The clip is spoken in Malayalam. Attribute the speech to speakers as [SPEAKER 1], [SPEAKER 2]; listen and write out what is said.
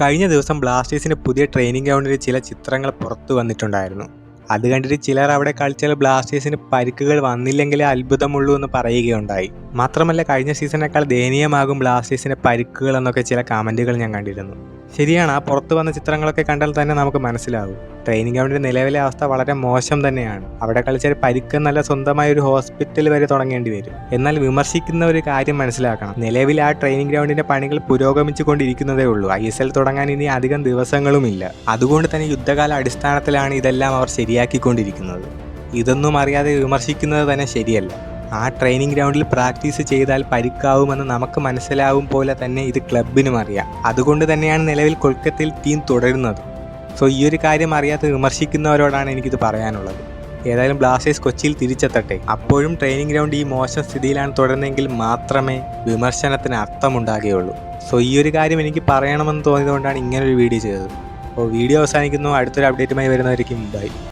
[SPEAKER 1] കഴിഞ്ഞ ദിവസം ബ്ലാസ്റ്റേഴ്സിന് പുതിയ ട്രെയിനിങ് ഗ്രൗണ്ടിൽ ചില ചിത്രങ്ങൾ പുറത്തു വന്നിട്ടുണ്ടായിരുന്നു. അത് കണ്ടിട്ട് ചിലർ അവിടെ കളിച്ചാൽ ബ്ലാസ്റ്റേഴ്സിന് പരിക്കുകൾ വന്നില്ലെങ്കിലേ അത്ഭുതമുള്ളൂ എന്ന് പറയുകയുണ്ടായി. മാത്രമല്ല കഴിഞ്ഞ സീസണേക്കാൾ ദയനീയമാകും ബ്ലാസ്റ്റേഴ്സിന്റെ പരിക്കുകൾ എന്നൊക്കെ ചില കമന്റുകൾ ഞാൻ കണ്ടിരുന്നു. ശരിയാണ് ആ പുറത്തു വന്ന ചിത്രങ്ങളൊക്കെ കണ്ടാൽ തന്നെ നമുക്ക് മനസ്സിലാവും. ട്രെയിനിങ് ഗ്രൗണ്ടിന്റെ നിലവിലെ അവസ്ഥ വളരെ മോശം തന്നെയാണ്. അവിടെ കളിച്ചാൽ പരിക്കെന്നല്ല സ്വന്തമായ ഒരു ഹോസ്പിറ്റൽ വരെ തുടങ്ങേണ്ടി വരും. എന്നാൽ വിമർശിക്കുന്ന ഒരു കാര്യം മനസ്സിലാക്കണം. നിലവിൽ ആ ട്രെയിനിങ് ഗ്രൗണ്ടിന്റെ പണികൾ പുരോഗമിച്ചുകൊണ്ടിരിക്കുന്നതേ ഉള്ളൂ. ഐ എസ് എൽ തുടങ്ങാൻ ഇനി അധികം ദിവസങ്ങളുമില്ല. അതുകൊണ്ട് തന്നെ യുദ്ധകാല അടിസ്ഥാനത്തിലാണ് ഇതെല്ലാം അവർ ശരിയാക്കിക്കൊണ്ടിരിക്കുന്നത്. ഇതൊന്നും അറിയാതെ വിമർശിക്കുന്നത് തന്നെ ശരിയല്ല. ആ ട്രെയിനിങ് ഗ്രൗണ്ടിൽ പ്രാക്ടീസ് ചെയ്താൽ പരിക്കാവുമെന്ന് നമുക്ക് മനസ്സിലാവും പോലെ തന്നെ ഇത് ക്ലബിനും അറിയാം. അതുകൊണ്ട് തന്നെയാണ് നിലവിൽ കൊൽക്കത്തയിൽ ടീം തുടരുന്നത്. സോ ഈ ഒരു കാര്യം അറിയാത്ത വിമർശിക്കുന്നവരോടാണ് എനിക്കിത് പറയാനുള്ളത്. ഏതായാലും ബ്ലാസ്റ്റേഴ്സ് കൊച്ചിയിൽ തിരിച്ചെത്തട്ടെ. അപ്പോഴും ട്രെയിനിങ് ഗ്രൗണ്ട് ഈ മോശം സ്ഥിതിയിലാണ് തുടരുന്നതെങ്കിൽ മാത്രമേ വിമർശനത്തിന് അർത്ഥമുണ്ടാകുകയുള്ളൂ. സോ ഈ ഒരു കാര്യം എനിക്ക് പറയണമെന്ന് തോന്നിയതുകൊണ്ടാണ് ഇങ്ങനൊരു വീഡിയോ ചെയ്തത്. അപ്പോൾ വീഡിയോ അവസാനിക്കുന്നു. അടുത്തൊരു അപ്ഡേറ്റുമായി വരുന്നതായിരിക്കും ബൈ